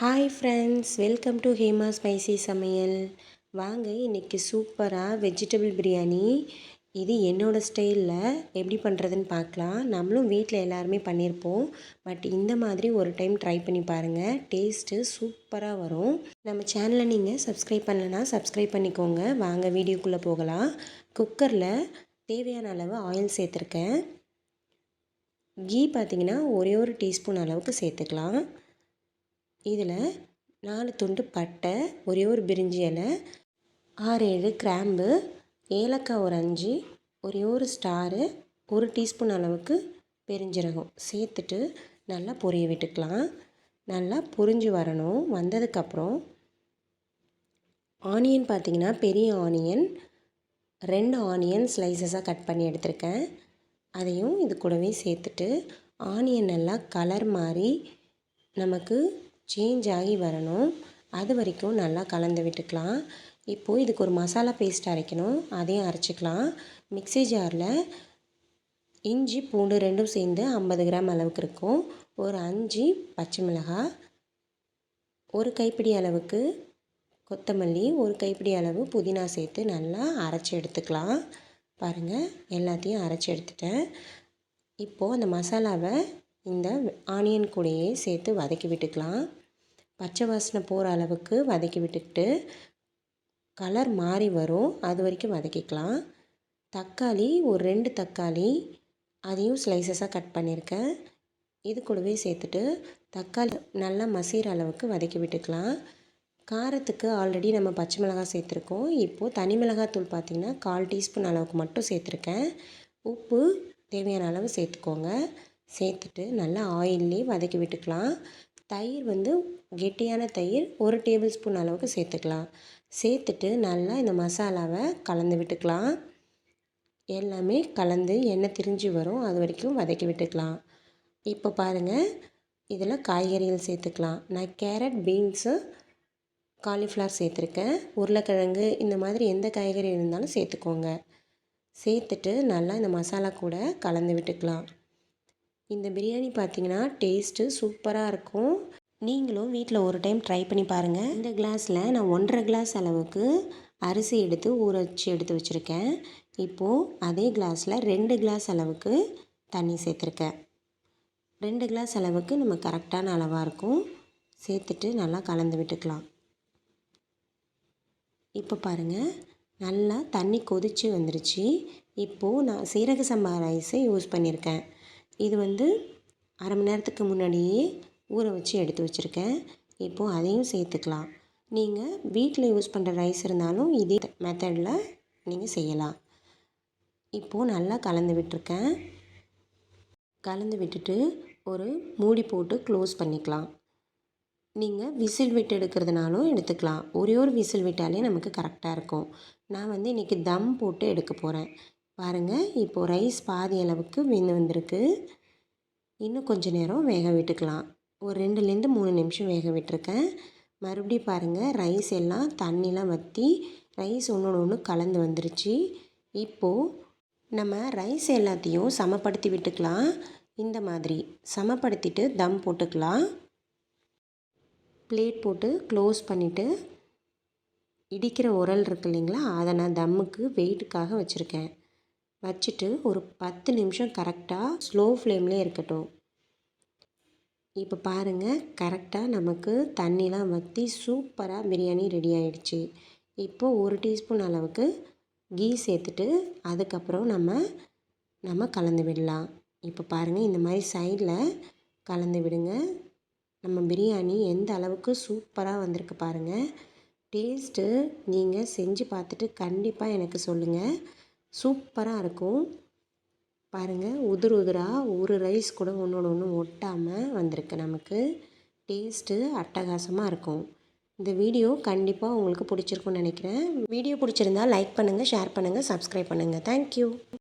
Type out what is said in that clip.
Hi friends welcome to Hema spicy சமையல் வாங்க இன்றைக்கி சூப்பராக வெஜிடபிள் பிரியாணி. இது என்னோடய ஸ்டைலில் எப்படி பண்ணுறதுன்னு பார்க்கலாம். நம்மளும் வீட்டில் எல்லாருமே பண்ணியிருப்போம் பட் இந்த மாதிரி ஒரு டைம் ட்ரை பண்ணி பாருங்கள் டேஸ்ட்டு சூப்பராக வரும். நம்ம சேனலை நீங்கள் சப்ஸ்கிரைப் பண்ணலைன்னா சப்ஸ்கிரைப் பண்ணிக்கோங்க. வாங்க வீடியோக்குள்ளே போகலாம். குக்கரில் தேவையான அளவு ஆயில் சேர்த்துருக்கேன். கீ பார்த்திங்கன்னா ஒரே ஒரு டீஸ்பூன் அளவுக்கு சேர்த்துக்கலாம். இதில் நாலு துண்டு பட்டை ஒரே ஒரு பிரிஞ்சி இலை ஆறு ஏழு கிராம்பு ஏலக்காய் ஒரு அஞ்சு ஒரே ஒரு ஸ்டாரு ஒரு டீஸ்பூன் அளவுக்கு பெருஞ்சீரகம். சேர்த்துட்டு நல்லா பொரிய விட்டுக்கலாம். நல்லா பொரிஞ்சு வரணும். வந்ததுக்கப்புறம் ஆனியன் பார்த்திங்கன்னா பெரிய ஆனியன் ரெண்டு ஆனியன் ஸ்லைசஸாக கட் பண்ணி எடுத்திருக்கேன். அதையும் இது கூடவே சேர்த்துட்டு ஆனியன் நல்லா கலர் மாதிரி நமக்கு சேஞ்ச் ஆகி வரணும். அது வரைக்கும் நல்லா கலந்து விட்டுக்கலாம். இப்போது இதுக்கு ஒரு மசாலா பேஸ்ட் அரைக்கணும். அதையும் அரைச்சிக்கலாம். மிக்ஸி ஜாரில் இஞ்சி பூண்டு ரெண்டும் சேர்ந்து ஐம்பது கிராம் அளவுக்கு இருக்கும். ஒரு அஞ்சு பச்சை மிளகாய் ஒரு கைப்பிடி அளவுக்கு கொத்தமல்லி ஒரு கைப்பிடி அளவு புதினா சேர்த்து நல்லா அரைச்சி எடுத்துக்கலாம். பாருங்கள் எல்லாத்தையும் அரைச்சி எடுத்துட்டேன். இப்போது அந்த மசாலாவை இந்த ஆனியன் கூடையே சேர்த்து வதக்கி விட்டுக்கலாம். பச்சை வாசனை போகிற அளவுக்கு வதக்கி விட்டுக்கிட்டு கலர் மாறி வரும். அது வரைக்கும் வதக்கிக்கலாம். தக்காளி ஒரு ரெண்டு தக்காளி அதையும் ஸ்லைசஸாக கட் பண்ணியிருக்கேன். இது கூடவே சேர்த்துட்டு தக்காளி நல்லா மசிகிற அளவுக்கு வதக்கி விட்டுக்கலாம். காரத்துக்கு ஆல்ரெடி நம்ம பச்சை மிளகாய் சேர்த்துருக்கோம். இப்போது தனி மிளகாத்தூள் பார்த்திங்கன்னா கால் டீஸ்பூன் அளவுக்கு மட்டும் சேர்த்துருக்கேன். உப்பு தேவையான அளவு சேர்த்துக்கோங்க. சேர்த்துட்டு நல்லா ஆயிலே வதக்கி விட்டுக்கலாம். தயிர் வந்து கெட்டியான தயிர் ஒரு டேபிள் ஸ்பூன் அளவுக்கு சேர்த்துக்கலாம். சேர்த்துட்டு நல்லா இந்த மசாலாவை கலந்து விட்டுக்கலாம். எல்லாமே கலந்து எண்ணெய் திரிஞ்சு வரும். அது வரைக்கும் வதக்கி விட்டுக்கலாம். இப்போ பாருங்கள் இதில் காய்கறிகள் சேர்த்துக்கலாம். நான் கேரட் பீன்ஸு காலிஃப்ளவர் சேர்த்துருக்கேன். உருளைக்கிழங்கு இந்த மாதிரி எந்த காய்கறி இருந்தாலும் சேர்த்துக்கோங்க. சேர்த்துட்டு நல்லா இந்த மசாலா கூட கலந்து விட்டுக்கலாம். இந்த பிரியாணி பார்த்தீங்கன்னா டேஸ்ட்டு சூப்பராக இருக்கும். நீங்களும் வீட்டில் ஒரு டைம் ட்ரை பண்ணி பாருங்கள் இந்த கிளாஸில் நான் ஒன்றரை கிளாஸ் அளவுக்கு அரிசி எடுத்து ஊற வச்சு எடுத்து வச்சுருக்கேன். இப்போது அதே கிளாஸில் ரெண்டு கிளாஸ் அளவுக்கு தண்ணி சேர்த்துருக்கேன். ரெண்டு கிளாஸ் அளவுக்கு நம்ம கரெக்டான அளவாக இருக்கும். சேர்த்துட்டு நல்லா கலந்து விட்டுக்கலாம். இப்போ பாருங்கள் நல்லா தண்ணி கொதித்து வந்துருச்சு. இப்போது நான் சீரக சம்பா ரைஸை யூஸ் பண்ணியிருக்கேன் இது வந்து அரை மணி நேரத்துக்கு முன்னாடியே ஊற வச்சு எடுத்து வச்சுருக்கேன். இப்போது அதையும் சேர்த்துக்கலாம். நீங்கள் வீட்டில் யூஸ் பண்ணுற ரைஸ் இருந்தாலும் இதே மெத்தடில் நீங்கள் செய்யலாம். இப்போது நல்லா கலந்து விட்டுருக்கேன். கலந்து விட்டுட்டு ஒரு மூடி போட்டு க்ளோஸ் பண்ணிக்கலாம். நீங்கள் விசில் விட்டு எடுக்கிறதுனாலும் எடுத்துக்கலாம். ஒரே ஒரு விசில் விட்டாலே நமக்கு கரெக்டாக இருக்கும். நான் வந்து இன்றைக்கி தம் போட்டு எடுக்க போகிறேன் பாருங்கள் இப்போது ரைஸ் பாதி அளவுக்கு வெந்து வந்திருக்கு. இன்னும் கொஞ்சம் நேரம் வேக விட்டுக்கலாம். ஒரு ரெண்டுலேருந்து மூணு நிமிஷம் வேக விட்டுருக்கேன். மறுபடியும் பாருங்கள் ரைஸ் எல்லாம் தண்ணிலாம் வற்றி ரைஸ் ஒன்று ஒன்று கலந்து வந்துருச்சு. இப்போது நம்ம ரைஸ் எல்லாத்தையும் சமப்படுத்தி விட்டுக்கலாம். இந்த மாதிரி சமப்படுத்திட்டு தம் போட்டுக்கலாம். பிளேட் போட்டு க்ளோஸ் பண்ணிவிட்டு இடிக்கிற உரல் இருக்கு இல்லைங்களா அதை நான் தம்முக்கு வெயிட்டுக்காக வச்சுருக்கேன். வச்சுட்டு ஒரு பத்து நிமிஷம் கரெக்டாக ஸ்லோ ஃப்ளேம்லேயே இருக்கட்டும். இப்போ பாருங்கள் கரெக்டாக நமக்கு தண்ணிலாம் வற்றி சூப்பராக பிரியாணி ரெடி ஆகிடுச்சு இப்போது ஒரு டீஸ்பூன் அளவுக்கு கீ சேர்த்துட்டு அதுக்கப்புறம் நம்ம நம்ம கலந்து விடலாம். இப்போ பாருங்கள் இந்த மாதிரி சைடில் கலந்து விடுங்க. நம்ம பிரியாணி எந்த அளவுக்கு சூப்பராக வந்திருக்கு பாருங்கள் டேஸ்ட்டு நீங்கள் செஞ்சு பார்த்துட்டு கண்டிப்பாக எனக்கு சொல்லுங்கள் சூப்பராக இருக்கும். பாருங்கள் உதிர் உதிராக ஒரு ரைஸ் கூட ஒன்றோட ஒன்று ஒட்டாமல் வந்திருக்கு நமக்கு. டேஸ்ட்டு அட்டகாசமாக இருக்கும். இந்த வீடியோ கண்டிப்பாக உங்களுக்கு பிடிச்சிருக்குன்னு நினைக்கிறேன். வீடியோ பிடிச்சிருந்தா லைக் பண்ணுங்கள் ஷேர் பண்ணுங்கள் சப்ஸ்கிரைப் பண்ணுங்கள் தேங்க்யூ